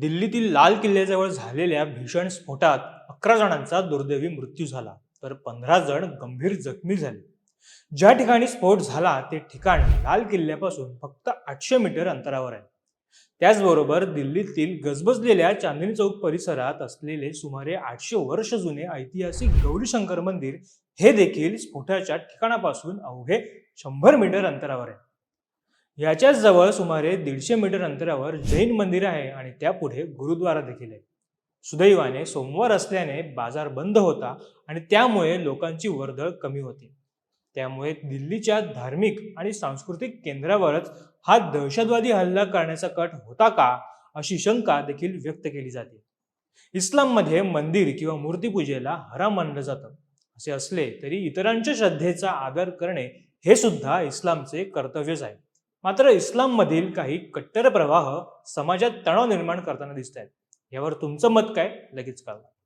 दिल्लीतील लाल किल्ल्याजवळ झालेल्या भीषण स्फोटात अकरा जणांचा दुर्दैवी मृत्यू झाला तर पंधरा जण गंभीर जखमी झाले. ज्या ठिकाणी स्फोट झाला ते ठिकाण लाल किल्ल्यापासून फक्त आठशे मीटर अंतरावर आहे. त्याचबरोबर दिल्लीतील गजबजलेल्या चांदणी चौक परिसरात असलेले सुमारे आठशे वर्ष जुने ऐतिहासिक गौरीशंकर मंदिर हे देखील स्फोटाच्या ठिकाणापासून अवघे शंभर मीटर अंतरावर आहे. याच्याच जवळ सुमारे दीडशे मीटर अंतरावर जैन मंदिर आहे आणि त्यापुढे गुरुद्वारा देखील आहे. सुदैवाने सोमवार असल्याने बाजार बंद होता आणि त्यामुळे लोकांची वर्दळ कमी होती. त्यामुळे दिल्लीच्या धार्मिक आणि सांस्कृतिक केंद्रावरच हा दहशतवादी हल्ला करण्याचा कट होता का अशी शंका देखील व्यक्त केली जाते. इस्लाममध्ये मंदिर किंवा मूर्तीपूजेला हराम मानलं जातं. असे असले तरी इतरांच्या श्रद्धेचा आदर करणे हे सुद्धा इस्लामचे कर्तव्यच आहे. मात्र इस्लाममधील काही कट्टर प्रवाह समाजात तणाव निर्माण करताना दिसत आहेत यावर तुमचं मत काय? लगेच कळवा.